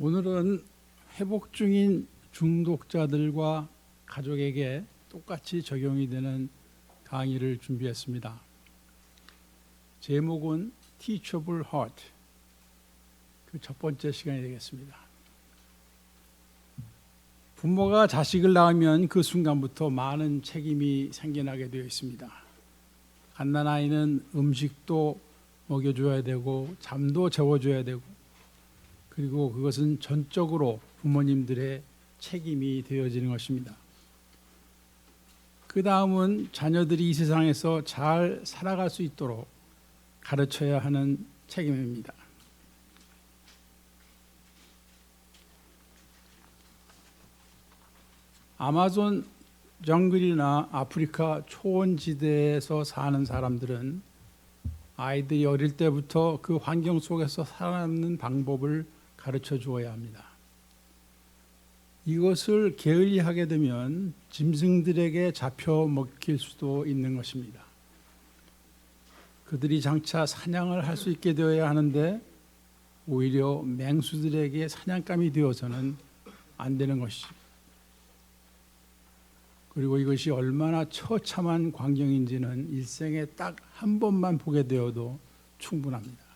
오늘은 회복 중인 중독자들과 가족에게 똑같이 적용이 되는 강의를 준비했습니다. 제목은 Teachable Heart. 그 첫 번째 시간이 되겠습니다. 부모가 자식을 낳으면 그 순간부터 많은 책임이 생겨나게 되어 있습니다. 갓난 아이는 음식도 먹여줘야 되고 잠도 재워줘야 되고 그리고 그것은 전적으로 부모님들의 책임이 되어지는 것입니다. 그 다음은 자녀들이 이 세상에서 잘 살아갈 수 있도록 가르쳐야 하는 책임입니다. 아마존 정글이나 아프리카 초원지대에서 사는 사람들은 아이들이 어릴 때부터 그 환경 속에서 살아남는 방법을 가르쳐 주어야 합니다. 이것을 게을리하게 되면 짐승들에게 잡혀 먹힐 수도 있는 것입니다. 그들이 장차 사냥을 할 수 있게 되어야 하는데 오히려 맹수들에게 사냥감이 되어서는 안 되는 것이죠. 그리고 이것이 얼마나 처참한 광경인지는 일생에 딱 한 번만 보게 되어도 충분합니다.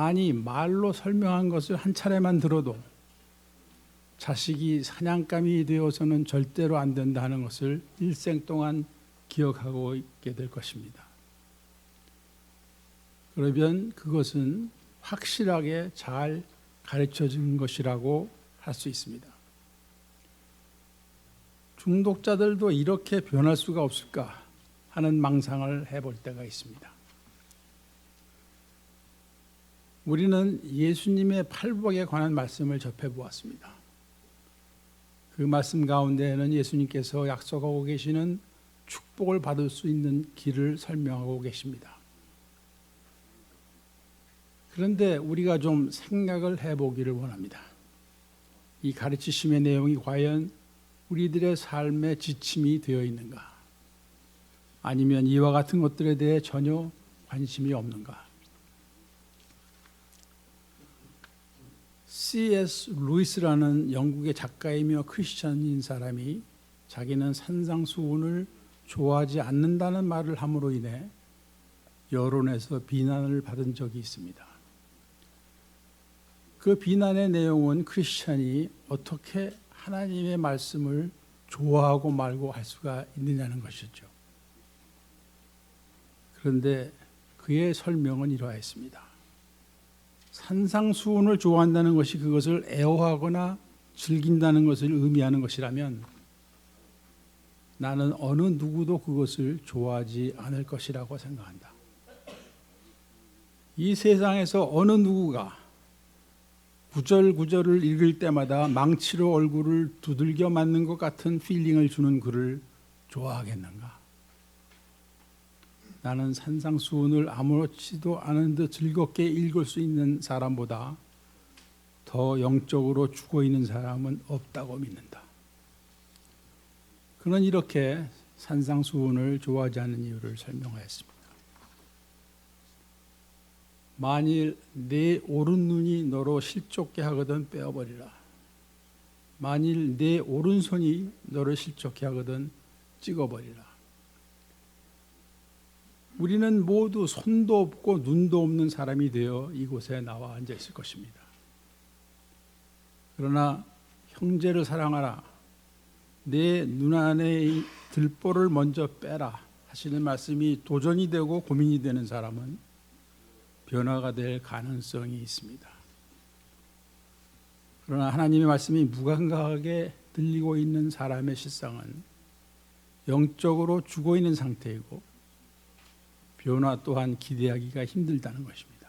아니 말로 설명한 것을 한 차례만 들어도 자식이 사냥감이 되어서는 절대로 안 된다는 것을 일생 동안 기억하고 있게 될 것입니다. 그러면 그것은 확실하게 잘 가르쳐 준 것이라고 할 수 있습니다. 중독자들도 이렇게 변할 수가 없을까 하는 망상을 해볼 때가 있습니다. 우리는 예수님의 팔복에 관한 말씀을 접해 보았습니다. 그 말씀 가운데에는 예수님께서 약속하고 계시는 축복을 받을 수 있는 길을 설명하고 계십니다. 그런데 우리가 좀 생각을 해보기를 원합니다. 이 가르치심의 내용이 과연 우리들의 삶의 지침이 되어 있는가? 아니면 이와 같은 것들에 대해 전혀 관심이 없는가? C.S. 루이스라는 영국의 작가이며 크리스천인 사람이 자기는 산상수훈을 좋아하지 않는다는 말을 함으로 인해 여론에서 비난을 받은 적이 있습니다. 그 비난의 내용은 크리스천이 어떻게 하나님의 말씀을 좋아하고 말고 할 수가 있느냐는 것이죠. 그런데 그의 설명은 이러했습니다. 산상수훈을 좋아한다는 것이 그것을 애호하거나 즐긴다는 것을 의미하는 것이라면 나는 어느 누구도 그것을 좋아하지 않을 것이라고 생각한다. 이 세상에서 어느 누구가 구절 구절을 읽을 때마다 망치로 얼굴을 두들겨 맞는 것 같은 필링을 주는 글을 좋아하겠는가? 나는 산상수훈을 아무렇지도 않은 듯 즐겁게 읽을 수 있는 사람보다 더 영적으로 죽어 있는 사람은 없다고 믿는다. 그는 이렇게 산상수훈을 좋아하지 않는 이유를 설명하였습니다. 만일 내 오른 눈이 너로 실족게 하거든 빼어버리라. 만일 내 오른손이 너를 실족게 하거든 찍어버리라. 우리는 모두 손도 없고 눈도 없는 사람이 되어 이곳에 나와 앉아 있을 것입니다. 그러나 형제를 사랑하라. 내 눈 안에 들보를 먼저 빼라 하시는 말씀이 도전이 되고 고민이 되는 사람은 변화가 될 가능성이 있습니다. 그러나 하나님의 말씀이 무감각하게 들리고 있는 사람의 실상은 영적으로 죽어 있는 상태이고 변화 또한 기대하기가 힘들다는 것입니다.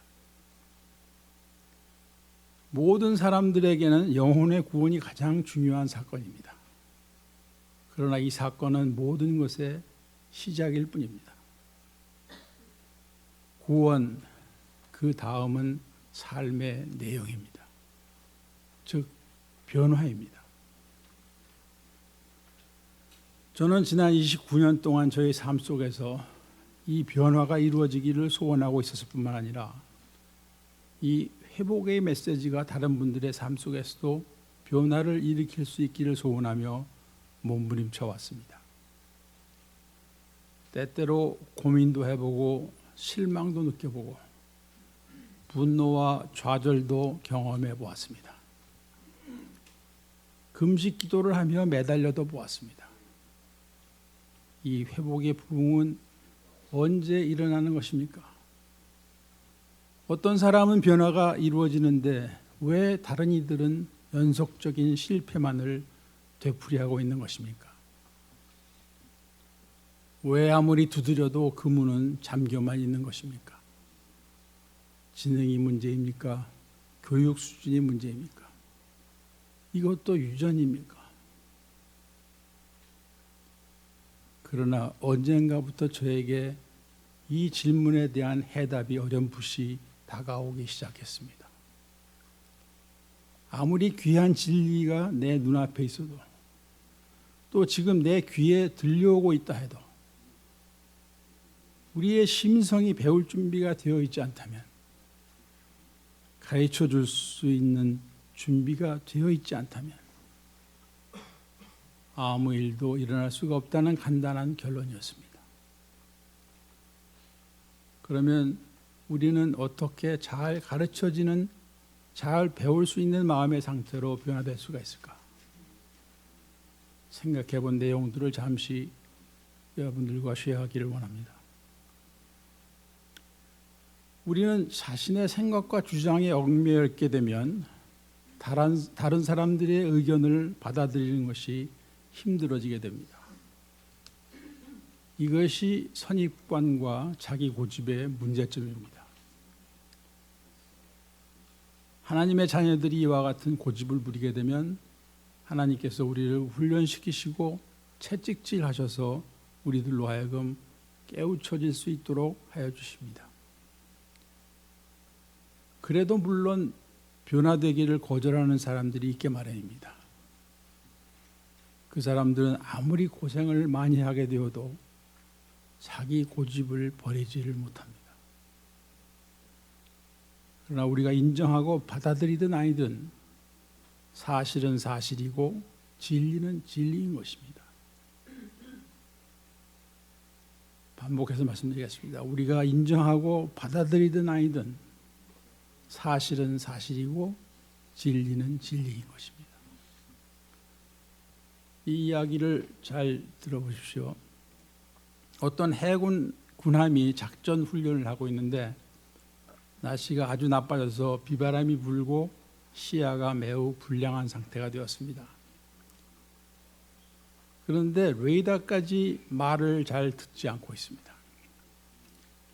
모든 사람들에게는 영혼의 구원이 가장 중요한 사건입니다. 그러나 이 사건은 모든 것의 시작일 뿐입니다. 구원, 그 다음은 삶의 내용입니다. 즉, 변화입니다. 저는 지난 29년 동안 저의 삶 속에서 이 변화가 이루어지기를 소원하고 있었을 뿐만 아니라 이 회복의 메시지가 다른 분들의 삶 속에서도 변화를 일으킬 수 있기를 소원하며 몸부림쳐 왔습니다. 때때로 고민도 해보고 실망도 느껴보고 분노와 좌절도 경험해 보았습니다. 금식 기도를 하며 매달려도 보았습니다. 이 회복의 부흥은 언제 일어나는 것입니까? 어떤 사람은 변화가 이루어지는데 왜 다른 이들은 연속적인 실패만을 되풀이하고 있는 것입니까? 왜 아무리 두드려도 그 문은 잠겨만 있는 것입니까? 지능이 문제입니까? 교육 수준이 문제입니까? 이것도 유전입니까? 그러나 언젠가부터 저에게 이 질문에 대한 해답이 어렴풋이 다가오기 시작했습니다. 아무리 귀한 진리가 내 눈앞에 있어도 또 지금 내 귀에 들려오고 있다 해도 우리의 심성이 배울 준비가 되어 있지 않다면 가르쳐 줄 수 있는 준비가 되어 있지 않다면 아무 일도 일어날 수가 없다는 간단한 결론이었습니다. 그러면 우리는 어떻게 잘 가르쳐지는 잘 배울 수 있는 마음의 상태로 변화될 수가 있을까? 생각해 본 내용들을 잠시 여러분들과 쉐어하기를 원합니다. 우리는 자신의 생각과 주장에 얽매여 있게 되면 다른, 다른 사람들의 의견을 받아들이는 것이 힘들어지게 됩니다. 이것이 선입관과 자기 고집의 문제점입니다. 하나님의 자녀들이 이와 같은 고집을 부리게 되면 하나님께서 우리를 훈련시키시고 채찍질 하셔서 우리들로 하여금 깨우쳐질 수 있도록 하여 주십니다. 그래도 물론 변화되기를 거절하는 사람들이 있게 마련입니다. 그 사람들은 아무리 고생을 많이 하게 되어도 자기 고집을 버리지를 못합니다. 그러나 우리가 인정하고 받아들이든 아니든 사실은 사실이고 진리는 진리인 것입니다. 반복해서 말씀드리겠습니다. 우리가 인정하고 받아들이든 아니든 사실은 사실이고 진리는 진리인 것입니다. 이 이야기를 잘 들어보십시오. 어떤 해군 군함이 작전 훈련을 하고 있는데 날씨가 아주 나빠져서 비바람이 불고 시야가 매우 불량한 상태가 되었습니다. 그런데 레이더까지 말을 잘 듣지 않고 있습니다.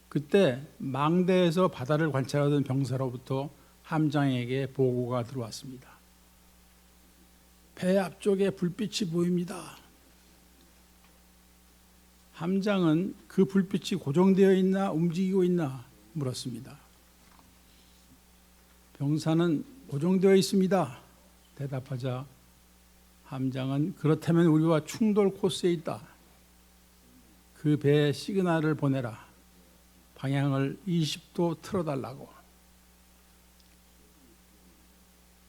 그때 망대에서 바다를 관찰하던 병사로부터 함장에게 보고가 들어왔습니다. 배 앞쪽에 불빛이 보입니다. 함장은 그 불빛이 고정되어 있나 움직이고 있나 물었습니다. 병사는 고정되어 있습니다. 대답하자 함장은 그렇다면 우리와 충돌 코스에 있다. 그 배에 시그널을 보내라. 방향을 20도 틀어달라고.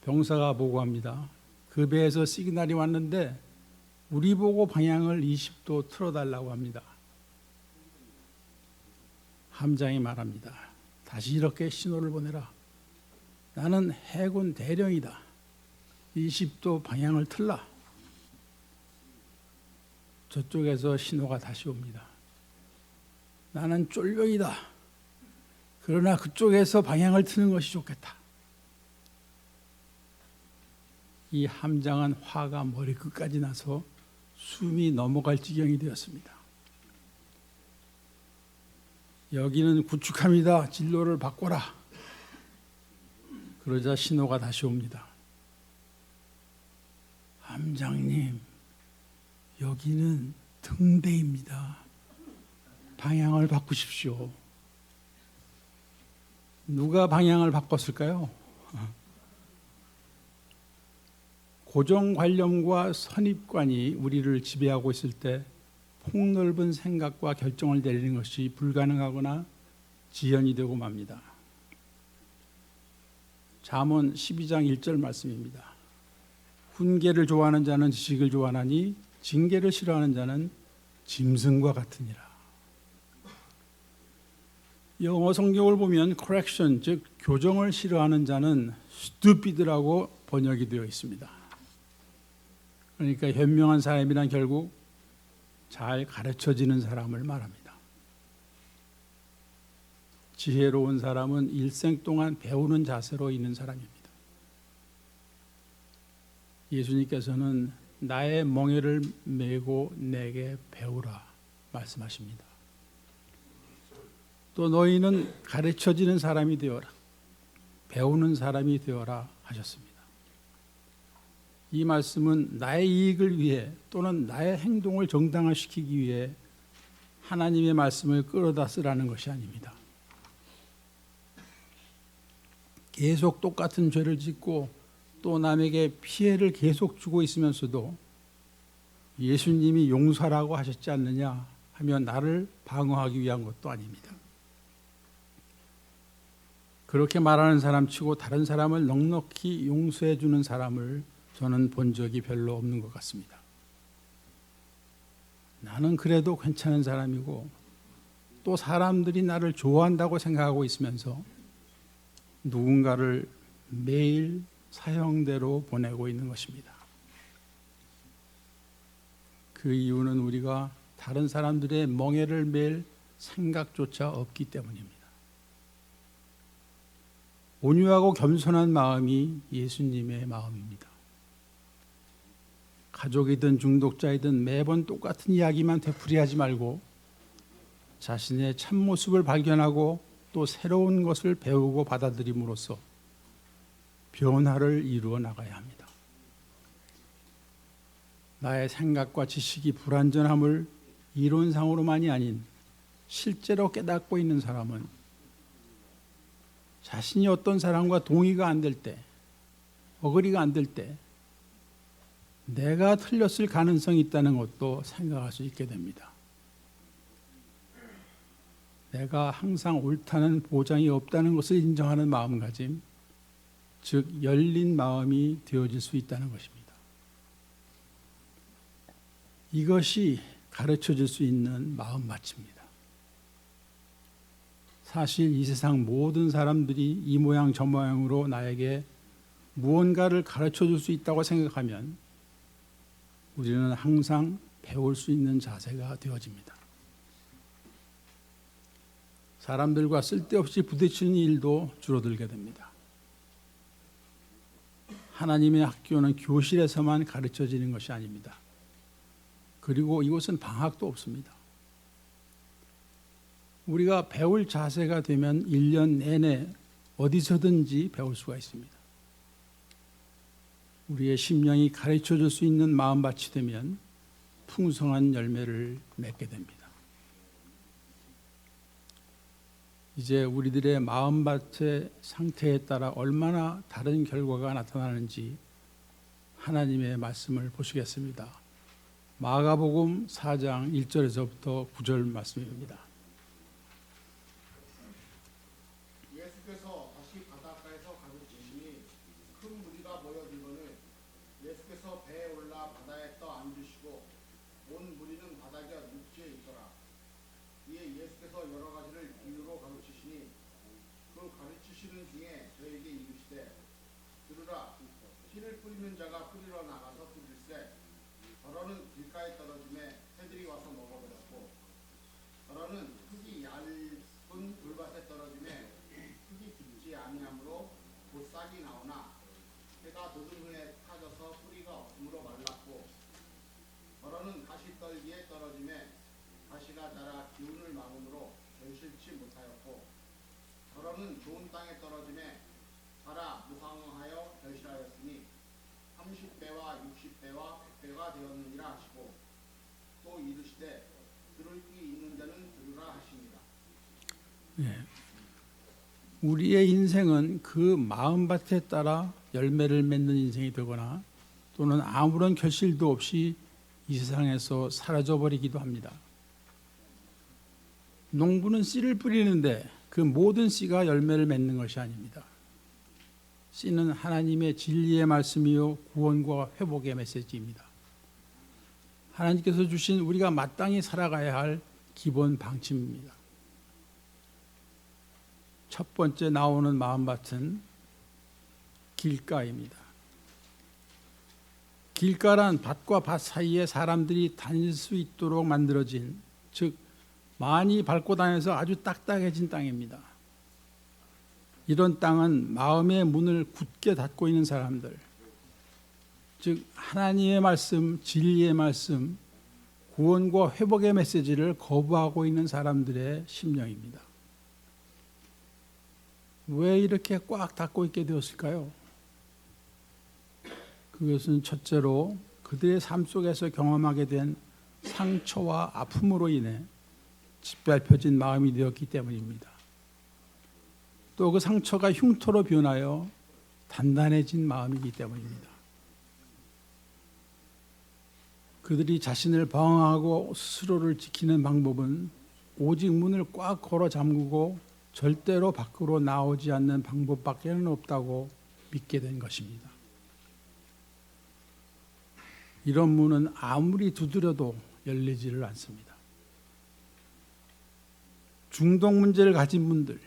병사가 보고합니다. 그 배에서 시그널이 왔는데 우리 보고 방향을 20도 틀어달라고 합니다. 함장이 말합니다. 다시 이렇게 신호를 보내라. 나는 해군 대령이다. 20도 방향을 틀라. 저쪽에서 신호가 다시 옵니다. 나는 쫄병이다. 그러나 그쪽에서 방향을 트는 것이 좋겠다. 이 함장은 화가 머리 끝까지 나서 숨이 넘어갈 지경이 되었습니다. 여기는 구축함이다. 진로를 바꿔라. 그러자 신호가 다시 옵니다. 함장님, 여기는 등대입니다. 방향을 바꾸십시오. 누가 방향을 바꿨을까요? 고정 관념과 선입관이 우리를 지배하고 있을 때 폭넓은 생각과 결정을 내리는 것이 불가능하거나 지연이 되고 맙니다. 잠언 12장 1절 말씀입니다. 훈계를 좋아하는 자는 지식을 좋아하니 징계를 싫어하는 자는 짐승과 같으니라. 영어 성경을 보면 correction 즉 교정을 싫어하는 자는 stupid라고 번역이 되어 있습니다. 그러니까 현명한 사람이란 결국 잘 가르쳐지는 사람을 말합니다. 지혜로운 사람은 일생 동안 배우는 자세로 있는 사람입니다. 예수님께서는 나의 멍에를 메고 내게 배우라 말씀하십니다. 또 너희는 가르쳐지는 사람이 되어라. 배우는 사람이 되어라 하셨습니다. 이 말씀은 나의 이익을 위해 또는 나의 행동을 정당화시키기 위해 하나님의 말씀을 끌어다 쓰라는 것이 아닙니다. 계속 똑같은 죄를 짓고 또 남에게 피해를 계속 주고 있으면서도 예수님이 용서라고 하셨지 않느냐 하면 나를 방어하기 위한 것도 아닙니다. 그렇게 말하는 사람 치고 다른 사람을 넉넉히 용서해 주는 사람을 저는 본 적이 별로 없는 것 같습니다. 나는 그래도 괜찮은 사람이고 또 사람들이 나를 좋아한다고 생각하고 있으면서 누군가를 매일 사형대로 보내고 있는 것입니다. 그 이유는 우리가 다른 사람들의 멍해를 맬 생각조차 없기 때문입니다. 온유하고 겸손한 마음이 예수님의 마음입니다. 가족이든 중독자이든 매번 똑같은 이야기만 되풀이하지 말고 자신의 참모습을 발견하고 또 새로운 것을 배우고 받아들임으로써 변화를 이루어 나가야 합니다. 나의 생각과 지식이 불완전함을 이론상으로만이 아닌 실제로 깨닫고 있는 사람은 자신이 어떤 사람과 동의가 안 될 때, 어그리가 안 될 때, 내가 틀렸을 가능성이 있다는 것도 생각할 수 있게 됩니다. 내가 항상 옳다는 보장이 없다는 것을 인정하는 마음가짐, 즉 열린 마음이 되어질 수 있다는 것입니다. 이것이 가르쳐 줄수 있는 마음밭입니다. 사실 이 세상 모든 사람들이 이 모양 저 모양으로 나에게 무언가를 가르쳐 줄 수 있다고 생각하면 우리는 항상 배울 수 있는 자세가 되어집니다. 사람들과 쓸데없이 부딪히는 일도 줄어들게 됩니다. 하나님의 학교는 교실에서만 가르쳐지는 것이 아닙니다. 그리고 이곳은 방학도 없습니다. 우리가 배울 자세가 되면 1년 내내 어디서든지 배울 수가 있습니다. 우리의 심령이 가르쳐 줄 수 있는 마음밭이 되면 풍성한 열매를 맺게 됩니다. 이제 우리들의 마음밭의 상태에 따라 얼마나 다른 결과가 나타나는지 하나님의 말씀을 보시겠습니다. 마가복음 4장 1절에서부터 9절 말씀입니다. 예수께서 다시 바닷가에서 가르치시니 큰 무리가 모여들거늘 예수께서 배에 올라 바다에 떠 앉으시고 온 무리는 바닥에 눕지에 있더라. 이에 예수께서 여러 가지를 비유로 가르치시니 그 가르치시는 중에 저에게 이르시되 들으라 뿌리는 자가 뿌리러 나가서 뿌릴세. 더러는 길가에 떨어짐에 새들이 와서 먹어버렸고 더러는 흙이 얇은 돌밭에 떨어짐에 흙이 깊지 아니하므로 곧 싹이 나오나 해가 돋은 후에 타져서 뿌리가 없으므로 말랐고 더러는 가시 떨기에 떨어짐에 가시가 자라 기운을 막음으로 결실치 못하였고 더러는 좋은 땅에 떨어짐에 자라 무상하여 결실하였으니 30배와 60배와 100배가 되었느니라 하시고 또 이르시되 들을 귀 있는 자는 들으라 하십니다. 우리의 인생은 그 마음밭에 따라 열매를 맺는 인생이 되거나 또는 아무런 결실도 없이 이 세상에서 사라져 버리기도 합니다. 농부는 씨를 뿌리는데 그 모든 씨가 열매를 맺는 것이 아닙니다. 씨는 하나님의 진리의 말씀이요 구원과 회복의 메시지입니다. 하나님께서 주신 우리가 마땅히 살아가야 할 기본 방침입니다. 첫 번째 나오는 마음밭은 길가입니다. 길가란 밭과 밭 사이에 사람들이 다닐 수 있도록 만들어진 즉 많이 밟고 다녀서 아주 딱딱해진 땅입니다. 이런 땅은 마음의 문을 굳게 닫고 있는 사람들, 즉 하나님의 말씀, 진리의 말씀, 구원과 회복의 메시지를 거부하고 있는 사람들의 심령입니다. 왜 이렇게 꽉 닫고 있게 되었을까요? 그것은 첫째로 그들의 삶 속에서 경험하게 된 상처와 아픔으로 인해 짓밟혀진 마음이 되었기 때문입니다. 또 그 상처가 흉터로 변하여 단단해진 마음이기 때문입니다. 그들이 자신을 방어하고 스스로를 지키는 방법은 오직 문을 꽉 걸어 잠그고 절대로 밖으로 나오지 않는 방법밖에는 없다고 믿게 된 것입니다. 이런 문은 아무리 두드려도 열리지를 않습니다. 중독 문제를 가진 분들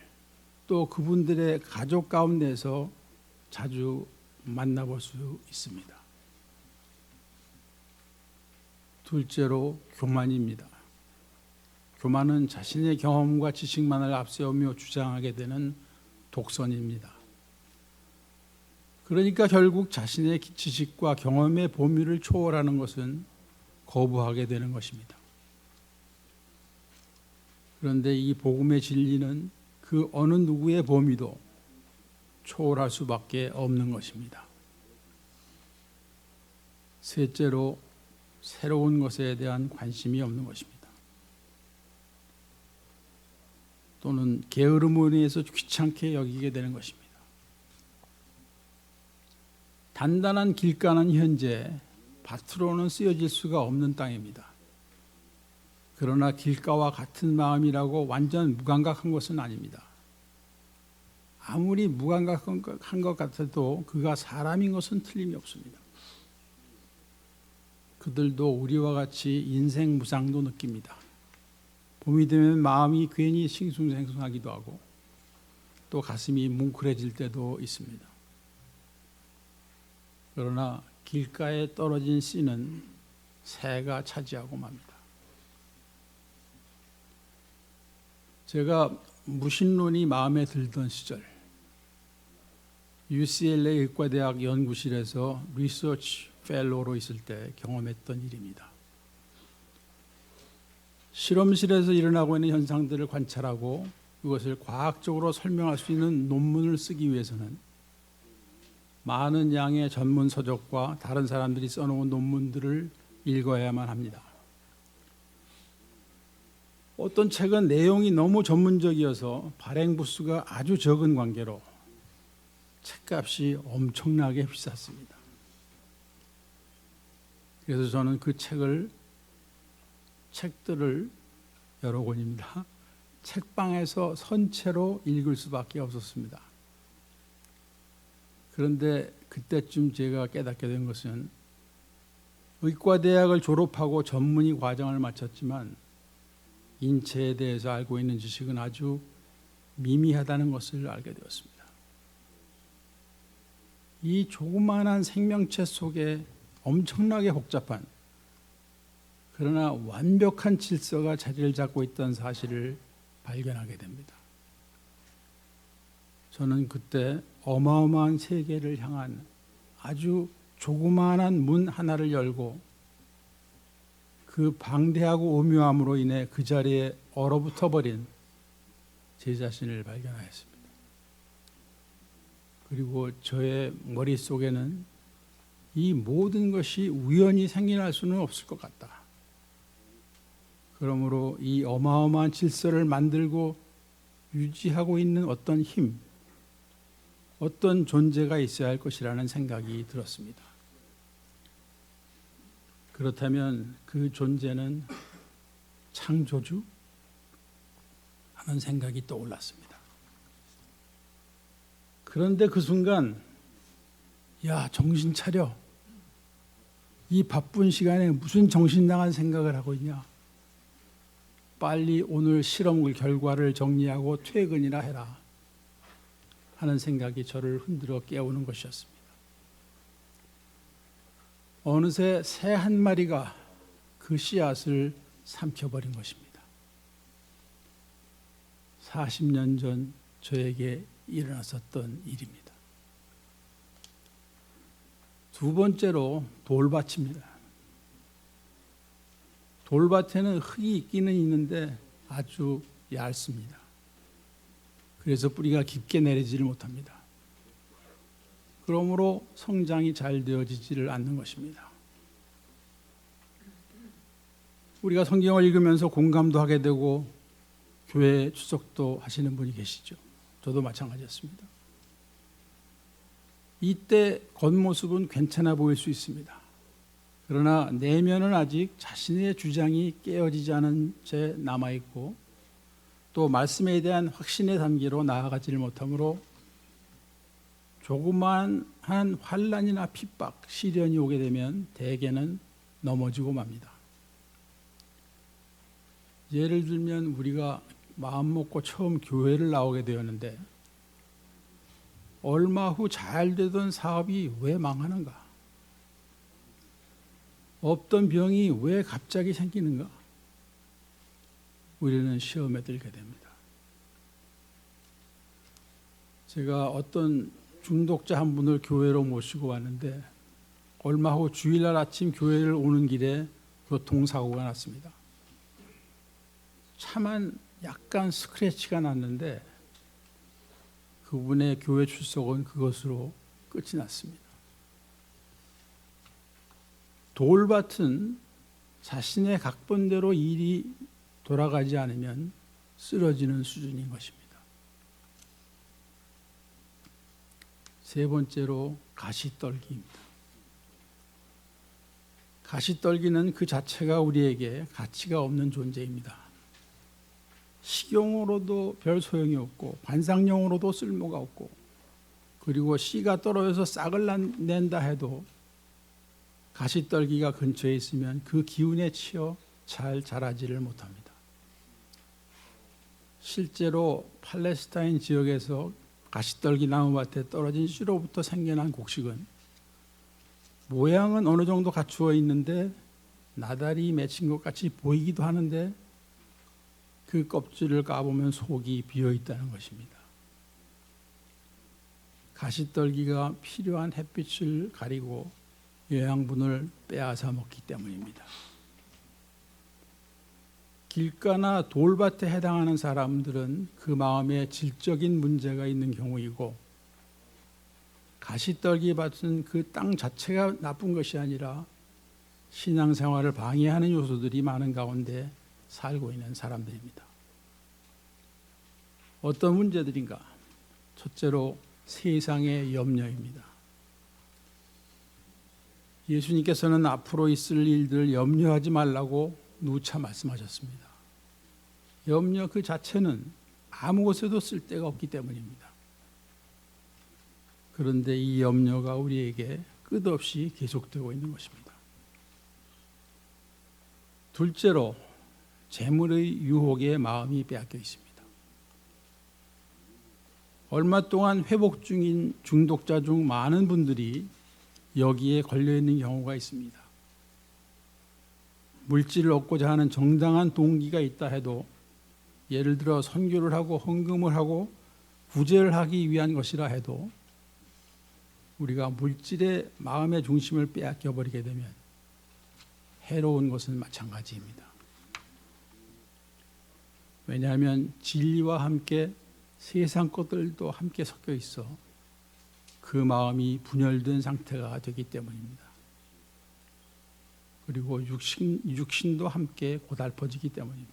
또 그분들의 가족 가운데서 자주 만나볼 수 있습니다. 둘째로 교만입니다. 교만은 자신의 경험과 지식만을 앞세우며 주장하게 되는 독선입니다. 그러니까 결국 자신의 지식과 경험의 범위를 초월하는 것은 거부하게 되는 것입니다. 그런데 이 복음의 진리는 그 어느 누구의 범위도 초월할 수밖에 없는 것입니다. 셋째로 새로운 것에 대한 관심이 없는 것입니다. 또는 게으름으로 인해서 귀찮게 여기게 되는 것입니다. 단단한 길가는 현재 밭으로는 쓰여질 수가 없는 땅입니다. 그러나 길가와 같은 마음이라고 완전 무감각한 것은 아닙니다. 아무리 무감각한 것 같아도 그가 사람인 것은 틀림이 없습니다. 그들도 우리와 같이 인생 무상도 느낍니다. 봄이 되면 마음이 괜히 싱숭생숭하기도 하고 또 가슴이 뭉클해질 때도 있습니다. 그러나 길가에 떨어진 씨는 새가 차지하고 맙니다. 제가 무신론이 마음에 들던 시절 UCLA 의과대학 연구실에서 리서치 펠로로 있을 때 경험했던 일입니다. 실험실에서 일어나고 있는 현상들을 관찰하고 그것을 과학적으로 설명할 수 있는 논문을 쓰기 위해서는 많은 양의 전문 서적과 다른 사람들이 써놓은 논문들을 읽어야만 합니다. 어떤 책은 내용이 너무 전문적이어서 발행 부수가 아주 적은 관계로 책값이 엄청나게 비쌌습니다. 그래서 저는 그 책을 책들을 여러 권입니다. 책방에서 선체로 읽을 수밖에 없었습니다. 그런데 그때쯤 제가 깨닫게 된 것은 의과대학을 졸업하고 전문의 과정을 마쳤지만 인체에 대해서 알고 있는 지식은 아주 미미하다는 것을 알게 되었습니다. 이 조그마한 생명체 속에 엄청나게 복잡한 그러나 완벽한 질서가 자리를 잡고 있던 사실을 발견하게 됩니다. 저는 그때 어마어마한 세계를 향한 아주 조그마한 문 하나를 열고 그 방대하고 오묘함으로 인해 그 자리에 얼어붙어 버린 제 자신을 발견하였습니다. 그리고 저의 머릿속에는 이 모든 것이 우연히 생겨날 수는 없을 것 같다. 그러므로 이 어마어마한 질서를 만들고 유지하고 있는 어떤 힘, 어떤 존재가 있어야 할 것이라는 생각이 들었습니다. 그렇다면 그 존재는 창조주? 하는 생각이 떠올랐습니다. 그런데 그 순간 야, 정신 차려. 이 바쁜 시간에 무슨 정신 나간 생각을 하고 있냐? 빨리 오늘 실험 결과를 정리하고 퇴근이나 해라. 하는 생각이 저를 흔들어 깨우는 것이었습니다. 어느새 새 한 마리가 그 씨앗을 삼켜버린 것입니다. 40년 전 저에게 일어났었던 일입니다. 두 번째로 돌밭입니다. 돌밭에는 흙이 있기는 있는데 아주 얇습니다. 그래서 뿌리가 깊게 내리지를 못합니다. 그러므로 성장이 잘 되어지지를 않는 것입니다. 우리가 성경을 읽으면서 공감도 하게 되고 교회 추석도 하시는 분이 계시죠. 저도 마찬가지였습니다. 이때 겉모습은 괜찮아 보일 수 있습니다. 그러나 내면은 아직 자신의 주장이 깨어지지 않은 채 남아 있고 또 말씀에 대한 확신의 단계로 나아가지를 못하므로 조그만 한 환란이나 핍박, 시련이 오게 되면 대개는 넘어지고 맙니다. 예를 들면 우리가 마음 먹고 처음 교회를 나오게 되었는데 얼마 후 잘 되던 사업이 왜 망하는가? 없던 병이 왜 갑자기 생기는가? 우리는 시험에 들게 됩니다. 제가 어떤 중독자 한 분을 교회로 모시고 왔는데 얼마 후 주일날 아침 교회를 오는 길에 교통사고가 났습니다. 차만 약간 스크래치가 났는데 그분의 교회 출석은 그것으로 끝이 났습니다. 돌밭은 자신의 각본대로 일이 돌아가지 않으면 쓰러지는 수준인 것입니다. 세 번째로 가시떨기입니다. 가시떨기는 그 자체가 우리에게 가치가 없는 존재입니다. 식용으로도 별 소용이 없고 관상용으로도 쓸모가 없고 그리고 씨가 떨어져서 싹을 난- 낸다 해도 가시떨기가 근처에 있으면 그 기운에 치여 잘 자라지를 못합니다. 실제로 팔레스타인 지역에서 가시떨기 나무밭에 떨어진 씨로부터 생겨난 곡식은 모양은 어느 정도 갖추어 있는데 나달이 맺힌 것 같이 보이기도 하는데 그 껍질을 까보면 속이 비어 있다는 것입니다. 가시떨기가 필요한 햇빛을 가리고 영양분을 빼앗아 먹기 때문입니다. 길가나 돌밭에 해당하는 사람들은 그 마음에 질적인 문제가 있는 경우이고 가시떨기 밭은 그 땅 자체가 나쁜 것이 아니라 신앙생활을 방해하는 요소들이 많은 가운데 살고 있는 사람들입니다. 어떤 문제들인가? 첫째로 세상의 염려입니다. 예수님께서는 앞으로 있을 일들 염려하지 말라고 누차 말씀하셨습니다. 염려 그 자체는 아무 곳에도 쓸 데가 없기 때문입니다. 그런데 이 염려가 우리에게 끝없이 계속되고 있는 것입니다. 둘째로 재물의 유혹에 마음이 빼앗겨 있습니다. 얼마 동안 회복 중인 중독자 중 많은 분들이 여기에 걸려 있는 경우가 있습니다. 물질을 얻고자 하는 정당한 동기가 있다 해도 예를 들어 선교를 하고 헌금을 하고 구제를 하기 위한 것이라 해도 우리가 물질의 마음의 중심을 빼앗겨 버리게 되면 해로운 것은 마찬가지입니다. 왜냐하면 진리와 함께 세상 것들도 함께 섞여 있어 그 마음이 분열된 상태가 되기 때문입니다. 그리고 육신, 육신도 함께 고달퍼지기 때문입니다.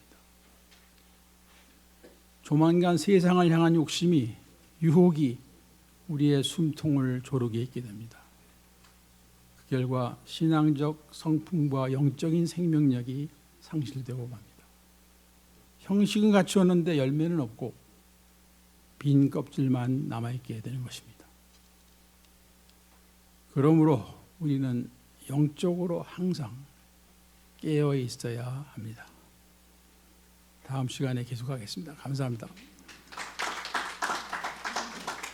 조만간 세상을 향한 욕심이 유혹이 우리의 숨통을 조르게 있게 됩니다. 그 결과 신앙적 성품과 영적인 생명력이 상실되고 맙니다. 형식은 갖추었는데 열매는 없고 빈 껍질만 남아있게 되는 것입니다. 그러므로 우리는 영적으로 항상 깨어 있어야 합니다. 다음 시간에 계속하겠습니다. 감사합니다.